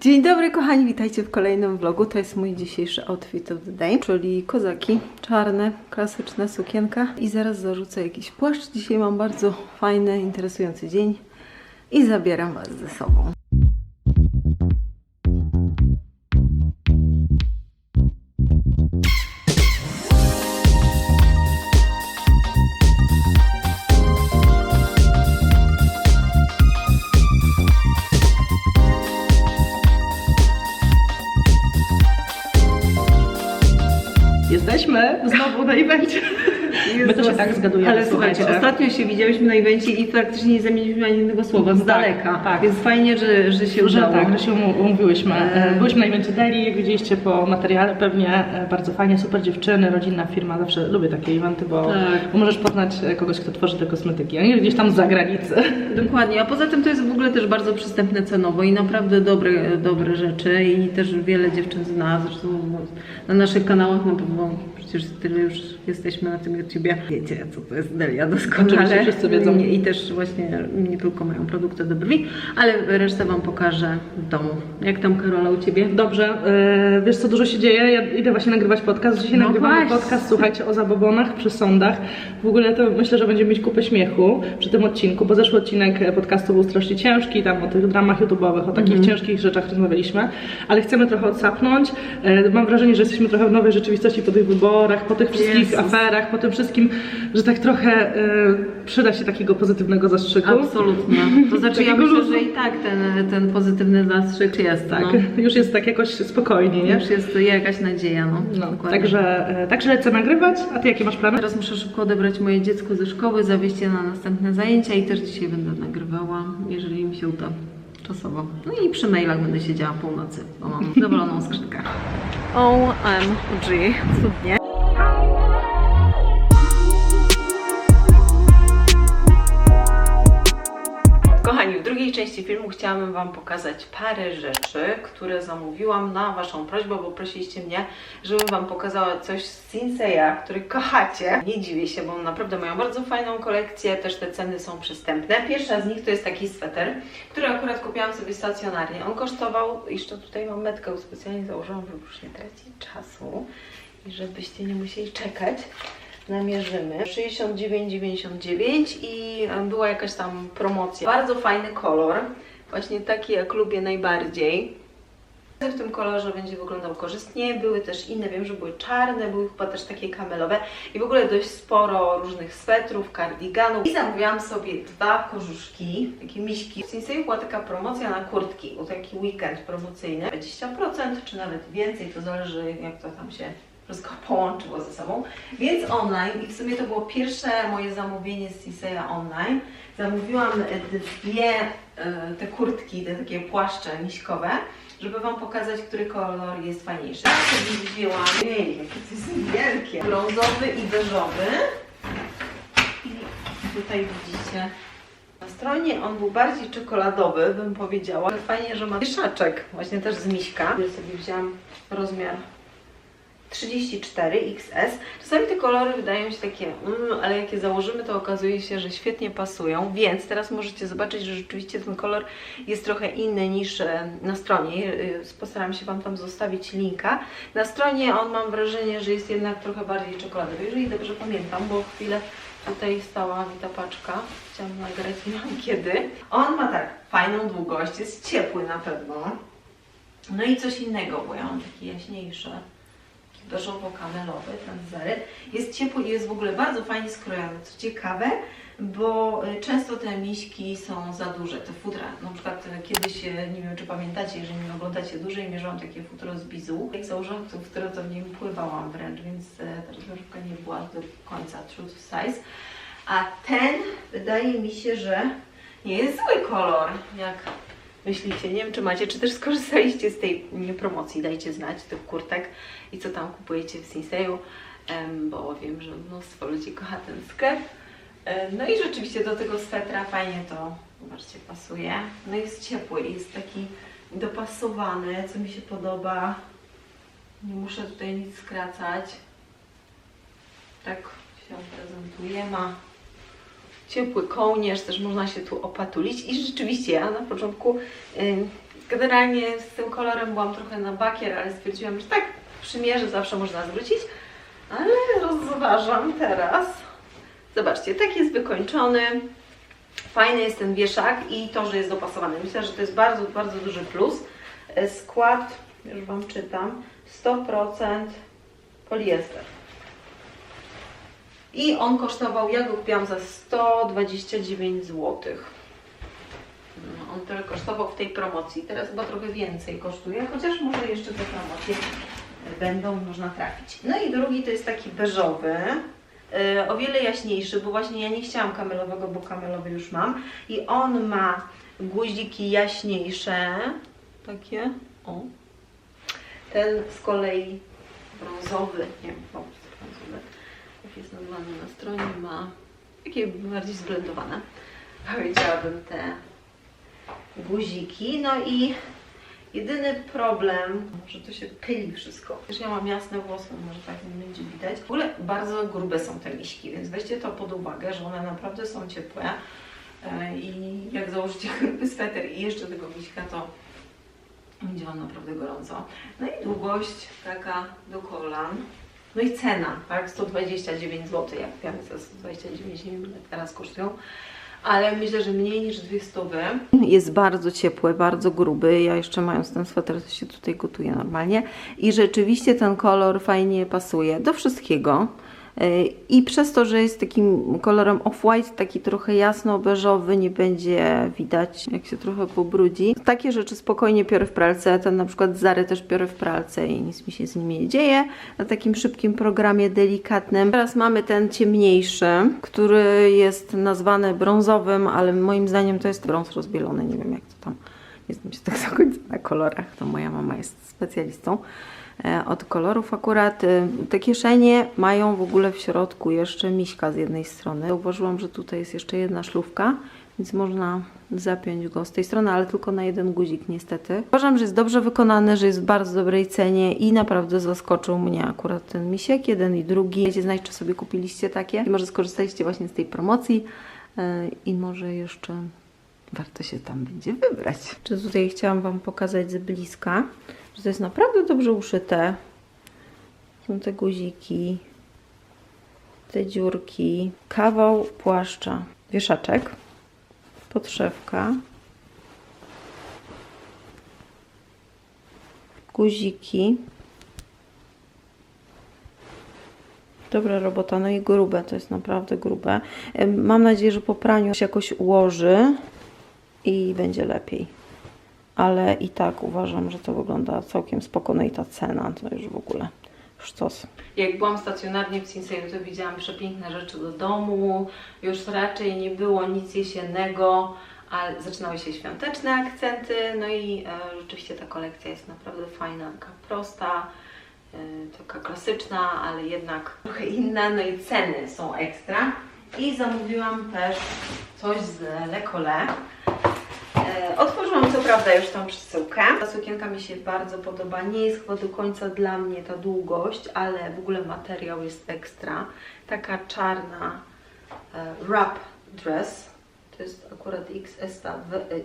Dzień dobry kochani, witajcie w kolejnym vlogu. To jest mój dzisiejszy outfit of the day, czyli kozaki, czarne, klasyczna sukienka i zaraz zarzucę jakiś płaszcz. Dzisiaj mam bardzo fajny, interesujący dzień i zabieram Was ze sobą. Na evencie. My to się tak zgadujemy, Ale słuchajcie, ostatnio się widziałyśmy na evencie i praktycznie nie zamieniliśmy ani jednego słowa, z Tak, daleka. tak. Więc fajnie, że, że się Że udało. tak, że się umówiłyśmy. E. E, Byłyśmy na evencie Deli, jak widzieliście po materiale pewnie, e, bardzo fajnie, super dziewczyny, rodzinna firma, zawsze lubię takie eventy, bo, Tak. bo możesz poznać kogoś, kto tworzy te kosmetyki, a nie gdzieś tam z zagranicy. Dokładnie, a poza tym to jest w ogóle też bardzo przystępne cenowo i naprawdę dobre, dobre rzeczy i też wiele dziewczyn zna, zresztą no, na naszych kanałach na pewno przecież tyle już jesteśmy na tym YouTubie. Wiecie, co to jest Delia doskonale. Oczywiście, wszyscy wiedzą. I też właśnie nie tylko mają produkty do brwi, ale resztę Wam pokażę w domu. Jak tam Karola u Ciebie? Dobrze, e, wiesz co dużo się dzieje, ja idę właśnie nagrywać podcast, dzisiaj No nagrywamy właśnie. podcast, słuchajcie, o zabobonach przy sądach. W ogóle to myślę, że będziemy mieć kupę śmiechu przy tym odcinku, bo zeszły odcinek podcastu był strasznie ciężki, tam o tych dramach YouTube'owych, o takich ciężkich rzeczach rozmawialiśmy, ale chcemy trochę odsapnąć. E, Mam wrażenie, że jesteśmy trochę w nowej rzeczywistości po tych wyborach, po tych wszystkich Jezus. aferach, po tym wszystkim, że tak trochę e, przyda się takiego pozytywnego zastrzyku. Absolutnie. To znaczy ja myślę, luzu. że i tak ten, ten pozytywny zastrzyk jest. Tak, No. już jest tak jakoś spokojnie, nie? Już jest jakaś nadzieja, no. No, także, e, także lecę nagrywać, a ty jakie masz plany? Teraz muszę szybko odebrać moje dziecko ze szkoły, zawieźć je na następne zajęcia i też dzisiaj będę nagrywała, jeżeli mi się uda czasowo. No i przy mailach będę siedziała północy, bo mam dowoloną skrzynkę. OMG, cudnie. Części filmu chciałabym Wam pokazać parę rzeczy, które zamówiłam na Waszą prośbę, bo prosiliście mnie, żebym Wam pokazała coś z Sinseya, który kochacie. Nie dziwię się, bo naprawdę mają bardzo fajną kolekcję, też te ceny są przystępne. Pierwsza z nich to jest taki sweter, który akurat kupiłam sobie stacjonarnie. On kosztował, jeszcze tutaj mam metkę specjalnie założyłam, żeby już nie tracić czasu i żebyście nie musieli czekać namierzymy. 69,99 i była jakaś tam promocja. Bardzo fajny kolor, właśnie taki jak lubię najbardziej. W tym kolorze będzie wyglądał korzystnie. Były też inne, wiem, że były czarne, były chyba też takie kamelowe i w ogóle dość sporo różnych swetrów, kardiganów. I zamówiłam sobie dwa korzuszki, takie miśki. W Sinsei była taka promocja na kurtki, był taki weekend promocyjny. 20% czy nawet więcej, to zależy jak to tam się wszystko połączyło ze sobą. Więc online i w sumie to było pierwsze moje zamówienie z Siseya online. Zamówiłam e, dwie e, te kurtki, te takie płaszcze miśkowe, żeby Wam pokazać, który kolor jest fajniejszy. Ja sobie wzięłam, jej, jakie to jest wielkie, brązowy i beżowy. I tutaj widzicie na stronie on był bardziej czekoladowy, bym powiedziała. Fajnie, że ma wieszaczek, właśnie też z miśka. Ja sobie wzięłam rozmiar 34 XS. Czasami te kolory wydają się takie, mm, ale jak je założymy, to okazuje się, że świetnie pasują, więc teraz możecie zobaczyć, że rzeczywiście ten kolor jest trochę inny niż e, na stronie. E, Postaram się Wam tam zostawić linka. Na stronie on mam wrażenie, że jest jednak trochę bardziej czekoladowy, jeżeli dobrze pamiętam, bo chwilę tutaj stała mi ta paczka. Chciałam nagrać, nie mam kiedy. On ma tak fajną długość, jest ciepły na pewno. No i coś innego, bo ja mam taki jaśniejszy beżowo-kamelowy, zery. Jest ciepły i jest w ogóle bardzo fajnie skrojony. Co ciekawe, bo y, często te miśki są za duże, te futra. Na przykład y, kiedyś, y, nie wiem czy pamiętacie, jeżeli mnie oglądacie dłużej, mierzyłam takie futro z bizu. Jak założyłam to futro, to w nim pływałam wręcz, więc ta rozmiarówka nie była do końca true size. A ten wydaje mi się, że nie jest zły kolor, jak myślicie. Nie wiem, czy macie, czy też skorzystaliście z tej promocji. Dajcie znać tych kurtek i co tam kupujecie w Sinseju, bo wiem, że mnóstwo ludzi kocha ten sklep. No i rzeczywiście do tego swetra fajnie to, zobaczcie, pasuje. No jest ciepły, jest taki dopasowany, co mi się podoba. Nie muszę tutaj nic skracać. Tak się prezentuje. Ma ciepły kołnierz, też można się tu opatulić i rzeczywiście ja na początku Generalnie z tym kolorem byłam trochę na bakier, ale stwierdziłam, że tak, przymierzę zawsze można zwrócić, ale rozważam teraz. Zobaczcie, tak jest wykończony. Fajny jest ten wieszak i to, że jest dopasowany. Myślę, że to jest bardzo, bardzo duży plus. E, Skład, już Wam czytam, 100% poliester. I on kosztował, ja go kupiłam za 129 zł. No, on tyle kosztował w tej promocji. Teraz chyba trochę więcej kosztuje, chociaż może jeszcze te promocje będą można trafić. No i drugi to jest taki beżowy, e, o wiele jaśniejszy, bo właśnie ja nie chciałam kamelowego, bo kamelowy już mam. I on ma guziki jaśniejsze, takie, o. Ten z kolei brązowy, nie wiem, brązowy, jak jest nazwany na stronie, ma takie bardziej zblendowane, powiedziałabym te guziki. No i jedyny problem, że to się pyli wszystko. Też ja mam jasne włosy, może tak nie będzie widać. W ogóle bardzo grube są te miśki, więc weźcie to pod uwagę, że one naprawdę są ciepłe. E, I jak założycie gruby sweter i jeszcze tego miśka, to będzie Wam naprawdę gorąco. No i długość taka do kolan. No i cena, tak? 129 zł. Jak za 129, nie wiem ile teraz kosztują. Ale myślę, że mniej niż 200. Jest bardzo ciepły, bardzo gruby. Ja jeszcze mając ten sweter, się tutaj gotuję normalnie. I rzeczywiście ten kolor fajnie pasuje do wszystkiego. I przez to, że jest takim kolorem off-white, taki trochę jasno-beżowy, nie będzie widać, jak się trochę pobrudzi. Takie rzeczy spokojnie piorę w pralce. Ten na przykład Zary też piorę w pralce i nic mi się z nimi nie dzieje. Na takim szybkim programie delikatnym. Teraz mamy ten ciemniejszy, który jest nazwany brązowym, ale moim zdaniem to jest brąz rozbielony. Nie wiem jak to tam. Nie znam się tak do końca na kolorach. To moja mama jest specjalistą od kolorów akurat. e, Te kieszenie mają w ogóle w środku jeszcze miśka z jednej strony. Zauważyłam, że tutaj jest jeszcze jedna szlufka, więc można zapiąć go z tej strony, ale tylko na jeden guzik niestety. Uważam, że jest dobrze wykonany, że jest w bardzo dobrej cenie i naprawdę zaskoczył mnie akurat ten misiek, jeden i drugi. Dajcie znać, czy sobie kupiliście takie i może skorzystaliście właśnie z tej promocji e, i może jeszcze warto się tam będzie wybrać. Czy tutaj chciałam Wam pokazać z bliska, że to jest naprawdę dobrze uszyte. Są te guziki, te dziurki, kawał płaszcza, wieszaczek, podszewka, guziki. Dobra robota, no i grube, to jest naprawdę grube. Mam nadzieję, że po praniu się jakoś ułoży i będzie lepiej. Ale i tak uważam, że to wygląda całkiem spoko. No i ta cena to już w ogóle sztos. Jak byłam stacjonarnie w Sinseju, to widziałam przepiękne rzeczy do domu. Już raczej nie było nic jesiennego, zaczynały się świąteczne akcenty. No i e, rzeczywiście ta kolekcja jest naprawdę fajna, taka prosta. e, Taka klasyczna, ale jednak trochę inna, no i ceny są ekstra. I zamówiłam też coś z Le Collet. E, Otworzyłam co prawda już tą przesyłkę. Ta sukienka mi się bardzo podoba. Nie jest chyba do końca dla mnie ta długość, ale w ogóle materiał jest ekstra. Taka czarna e, wrap dress. To jest akurat XS,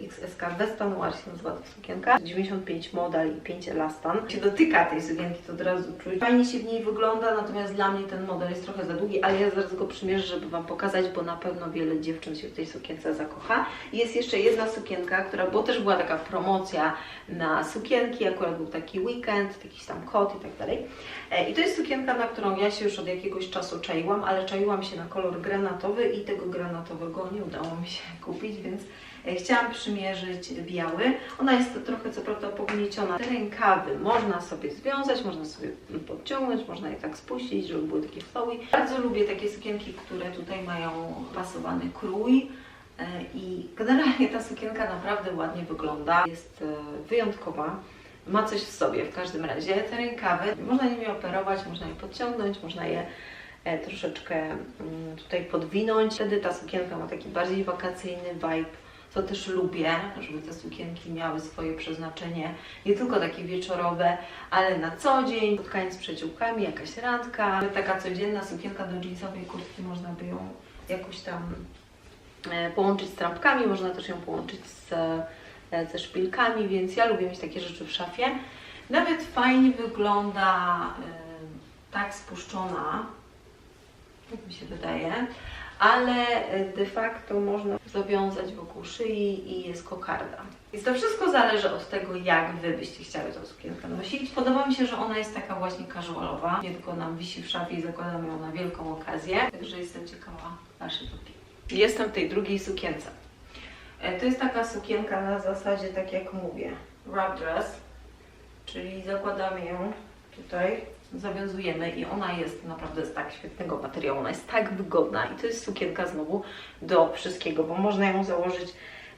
XSK Weston Noir się nazywa ta sukienka. 95 model i 5 elastan. Jak się dotyka tej sukienki, to od razu czuć. Fajnie się w niej wygląda, natomiast dla mnie ten model jest trochę za długi, ale ja zaraz go przymierzę, żeby Wam pokazać, bo na pewno wiele dziewczyn się w tej sukience zakocha. Jest jeszcze jedna sukienka, która, bo też była taka promocja na sukienki, akurat był taki weekend, jakiś tam kot i tak dalej. E, I to jest sukienka, na którą ja się już od jakiegoś czasu czaiłam, ale czaiłam się na kolor granatowy i tego granatowego nie udało mi się kupić, więc e, chciałam przymierzyć biały. Ona jest trochę co prawda pognieciona. Te rękawy można sobie związać, można sobie podciągnąć, można je tak spuścić, żeby były takie flowy. Bardzo lubię takie sukienki, które tutaj mają pasowany krój. E, I generalnie ta sukienka naprawdę ładnie wygląda, jest e, wyjątkowa, ma coś w sobie w każdym razie. Te rękawy, można nimi operować, można je podciągnąć, można je troszeczkę mm, tutaj podwinąć. Wtedy ta sukienka ma taki bardziej wakacyjny vibe, co też lubię, żeby te sukienki miały swoje przeznaczenie, nie tylko takie wieczorowe, ale na co dzień, spotkanie z przyjaciółkami, jakaś randka, taka codzienna sukienka do jeansowej kurtki, można by ją jakoś tam e, połączyć z trampkami, można też ją połączyć z e, ze szpilkami, więc ja lubię mieć takie rzeczy w szafie. Nawet fajnie wygląda e, tak spuszczona, jak mi się wydaje, ale e, de facto można zawiązać wokół szyi i jest kokarda. Więc to wszystko zależy od tego, jak Wy byście chciały tą sukienkę nosić. Podoba mi się, że ona jest taka właśnie casualowa, nie tylko nam wisi w szafie i zakładam ją na wielką okazję, także jestem ciekawa Waszej opinii. Jestem w tej drugiej sukience. E, To jest taka sukienka na zasadzie, tak jak mówię, wrap dress, czyli zakładamy ją tutaj, zawiązujemy i ona jest naprawdę z tak świetnego materiału, ona jest tak wygodna i to jest sukienka znowu do wszystkiego, bo można ją założyć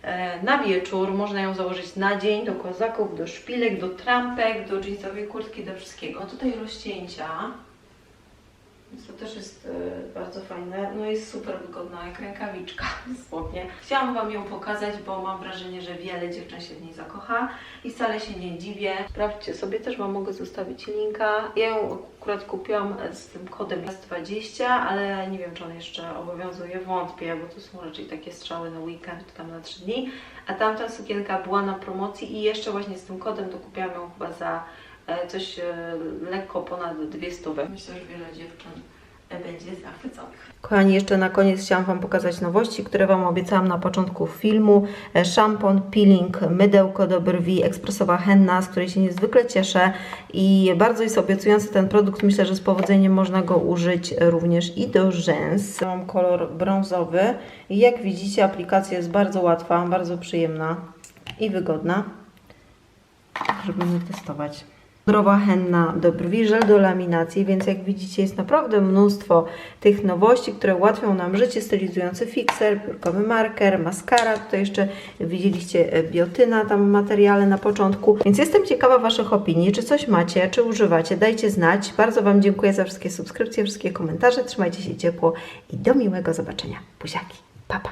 e, na wieczór, można ją założyć na dzień, do kozaków, do szpilek, do trampek, do jeansowej kurtki, do wszystkiego. Tutaj rozcięcia, to też jest e, bardzo fajne. No jest super wygodna, jak rękawiczka dosłownie. Chciałam Wam ją pokazać, bo mam wrażenie, że wiele dziewczyn się w niej zakocha i wcale się nie dziwię. Sprawdźcie sobie, też Wam mogę zostawić linka. Ja ją akurat kupiłam z tym kodem 20, ale nie wiem, czy on jeszcze obowiązuje, wątpię, bo to są raczej takie strzały na weekend, tam na 3 dni. A tamta sukienka była na promocji i jeszcze właśnie z tym kodem to kupiłam ją chyba za coś e, lekko ponad 200. Myślę, że wiele dziewczyn e, będzie zachwyconych. Kochani, jeszcze na koniec chciałam Wam pokazać nowości, które Wam obiecałam na początku filmu. E, Szampon, peeling, mydełko do brwi, ekspresowa henna, z której się niezwykle cieszę i bardzo jest obiecujący ten produkt. Myślę, że z powodzeniem można go użyć również i do rzęs. Mam kolor brązowy i jak widzicie aplikacja jest bardzo łatwa, bardzo przyjemna i wygodna. Także będę testować. Pudrowa henna do brwi, żel do laminacji, więc jak widzicie jest naprawdę mnóstwo tych nowości, które ułatwią nam życie, stylizujący fixer, piórkowy marker, maskara, tutaj jeszcze widzieliście e, biotyna tam materiale na początku, więc jestem ciekawa Waszych opinii, czy coś macie, czy używacie, dajcie znać. Bardzo Wam dziękuję za wszystkie subskrypcje, wszystkie komentarze, trzymajcie się ciepło i do miłego zobaczenia. Buziaki, pa pa!